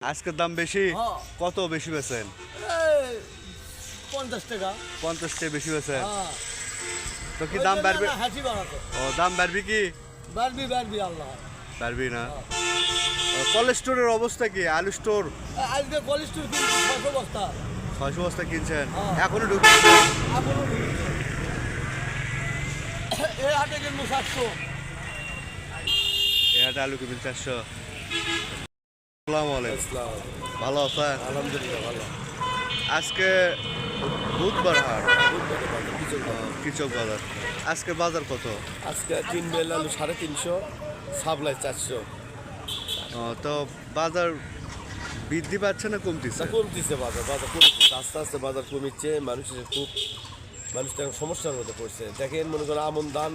আজকের দাম বেশি? হ্যাঁ। কত বেশি বেছেন পঞ্চাশ টাকা। পঞ্চাশ টাকা বেশি বেছেন হ্যাঁ। তো কি দাম বাড়বে? ও দাম বাড়বে কি? বাড়বি বাড়বি আল্লাহ। বাড়বি না? কলেজ স্টোরের অবস্থা কি? আলু স্টোর? আজকে কলেস্টোর কিন্তু ছশো বস্তা। ছয়শো বস্তা কিনছেন? হ্যাঁ। এখনও ঢুকছে এই হাটে কিন্তু সাতশো। এটা আলু কিনবেন চারশো। আসসালামু আলাইকুম। ভালো আছেন? আলহামদুলিল্লাহ ভালো। আজকে বুধবার হাট। কৃষক বাজার। আজকে বাজার কত? আজকে তিন বেল আলু সাড়ে তিনশো সাপ্লাই চারশো। তো বাজার বৃদ্ধি পাচ্ছে না কমতিছে? কমতিছে বাজার বাজার কমতিছে আস্তে আস্তে বাজার কমিচ্ছে মানুষের খুব মানুষ তো এখন সমস্যার মধ্যে পড়ছে। দেখেন মনে করো আমন ধান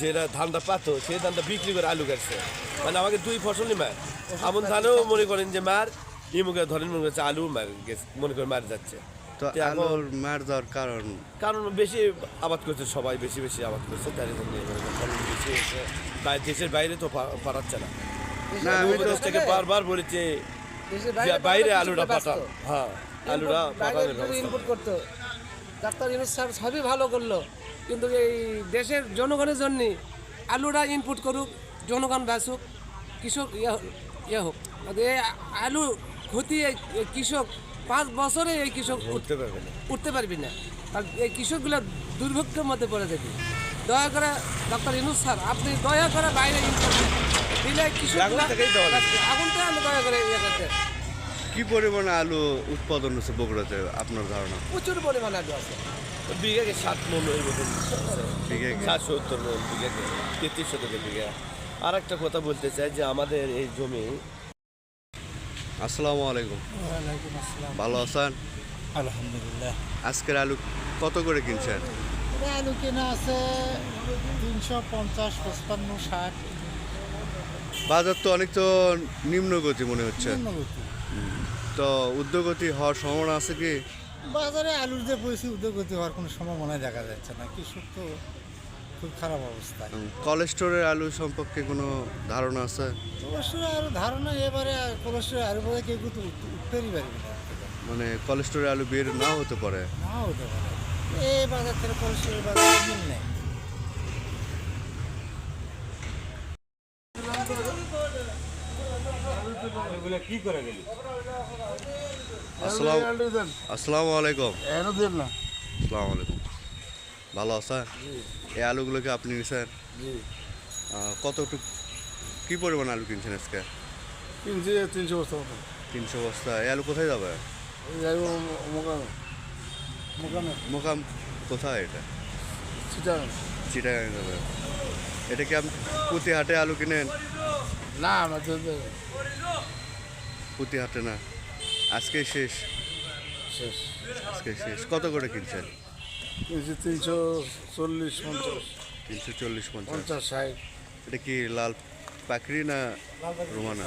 যেটা ধানটা পাতো সেই ধানটা বিক্রি করে আলু কাটছে। মানে আমাকে দুই ফসলই মার। আমন ধানেও মনে করেন যে মার ইমুকে ধরেন মনে করছে আলু মার গেছে মনে করে মার যাচ্ছে। তো আলুর মার যাওয়ার কারণ? কারণ বেশি আবাদ করছে সবাই বেশি বেশি আবাদ করছে তার জন্য ফলন বেশি হয়েছে বাই- দেশের বাইরে তো পাঠাচ্ছে না। না আমি তো থেকে বারবার বলেছে বাইরে আলুটা পাঠান হ্যাঁ আলুটা ইনপুট করতো। ডাক্তার ইউনুস স্যার সবই ভালো করল। কিন্তু এই দেশের জনগণের জন্য আলুটা ইনপুট করুক জনগণ বেসুক কৃষক ইয়ে হোক- ইয়ে এই আলু ক্ষতি এই কৃষক পাঁচ বছরে এই কৃষক উঠতে পারবে না। উঠতে পারবি না। আর এই কৃষকগুলো দুর্ভোগ্যের মধ্যে পড়ে যাবে। দয়া করে ডক্টর ইনুস স্যার আপনি দয়া করে বাইরে ইনপুট দিলে কৃষক আগুনটা আমি দয়া করে ইয়ে করতে কি পরিমাণে আলু উৎপাদন হচ্ছে বগুড়াতে? আপনার ধারণা? প্রচুর পরিমাণে আলু আছে। বিঘাকে ষাট মন এর মতন? ষাট সত্তর মন বিঘাকে তেত্রিশ শতকের বিঘা। আর একটা কথা বলতে চাই যে আমাদের এই জমি আসসালামু আলাইকুম। ভালো আছেন? আলহামদুলিল্লাহ। আজকের আলু কত করে কিনছেন? আলু কেনা আছে তিনশো পঞ্চাশ পঁচপান্ন ষাট। বাজার তো অনেক তো নিম্নগতি মনে হচ্ছে। নিম্নগতি। তো উদ্যোগতি হওয়ার সম্ভাবনা আছে কি? বাজারে আলুর যে পরিস্থিতি উদ্যোগতি হওয়ার কোনো সম্ভাবনা দেখা যাচ্ছে না। কৃষক তো খুব খারাপ অবস্থায়। কলেজ স্টোরের আলু সম্পর্কে কোনো ধারণা আছে? অবশ্যই আর ধারণা এবারে কোলেস্ট্রল আলু বলে কেউ কিন্তু উঠ- উঠতেই পারবে না। মানে কলেজ স্টোরের আলু বের নাও হতে পারে। না হতে পারে। এই বাজার থেকে কোলেস্ট্রল বাজার মিল নেই আসসালাম আসসালামু আলাইকুম। আসসালামু আলাইকুম। ভালো আছেন? এই আলুগুলো কি আপনি নিছেন? কতটুকু কি পরিমাণ আলু কিনছেন আজকে? কিনছি তিনশো বস্তা মতো তিনশো বস্তা। এই আলু কোথায় যাবে? যাই মোকামে। মোকামে। মোকাম কোথায় এটা? চিটাগাং। চিটাগাং যাবে। এটা কি আপনি পুঁতি হাটে আলু কিনেন? না আমরা পুঁতি হাটে না। আজকে শেষ। শেষ। আজকে শেষ। কত করে কিনছেন? কিনছি তিনশো চল্লিশ পঞ্চাশ। তিনশো চল্লিশ পঞ্চাশ। ষাট। এটা কি লাল পাকড়ি না রোমানা?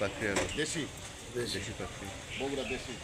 পাকড়ি আলু। দেশি। দেশি পাকড়ি। বগুড়া দেশি।